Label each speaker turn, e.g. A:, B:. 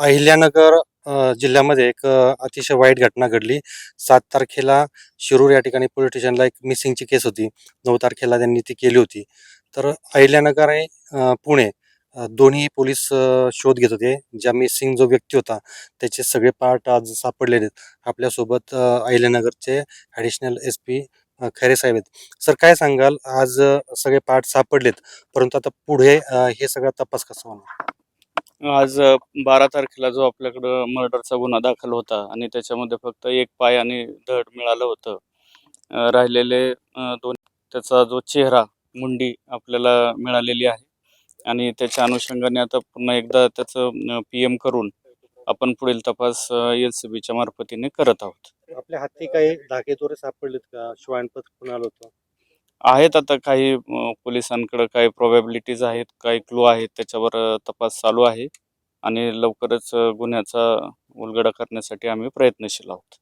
A: अहिल्यानगर अ, जिल्ह्यामध्ये एक अ, अतिशय वाईट घटना घडली. सात तारखेला शिरूर या ठिकाणी पोलीस स्टेशनला एक मिसिंगची केस होती. नऊ तारखेला त्यांनी ती केली होती. तर अहिल्यानगर आणि अ, पुणे अ, दोन्ही पोलीस अ, शोध घेत होते. ज्या मिसिंग जो व्यक्ती होता त्याचे सगळे पार्ट आज सापडलेले आहेत. आपल्यासोबत अ, अहिल्यानगरचे ॲडिशनल एस पी खैरे साहेब आहेत. सर काय सांगाल? आज अ, सगळे पार्ट सापडलेत. परंतु आता पुढे अ, हे सगळा तपास कसा होणार?
B: आज बारा तारखेला जो आपल्याकडं मर्डरचा गुन्हा दाखल होता आणि त्याच्यामध्ये फक्त एक पाय आणि धड मिळालं होतं राहिलेले दोन त्याचा जो चेहरा मुंडी आपल्याला मिळालेली आहे आणि त्याच्या अनुषंगाने आता पुन्हा एकदा त्याचं पी एम करून आपण पुढील तपास एल सी बीच्या मार्फतीने करत आहोत.
A: आपल्या हाती काही धागेदोरे सापडलेत का? श्वानपथ कुणाला होतं?
B: आहेत आता काही पोलिसांकडे काही प्रोबॅबिलिटीज आहेत काही क्लू आहेत त्याच्यावर तपास चालू आहे. आणि लवकरच गुन्ह्याचा उलगडा करण्यासाठी आम्ही प्रयत्नशील आहोत.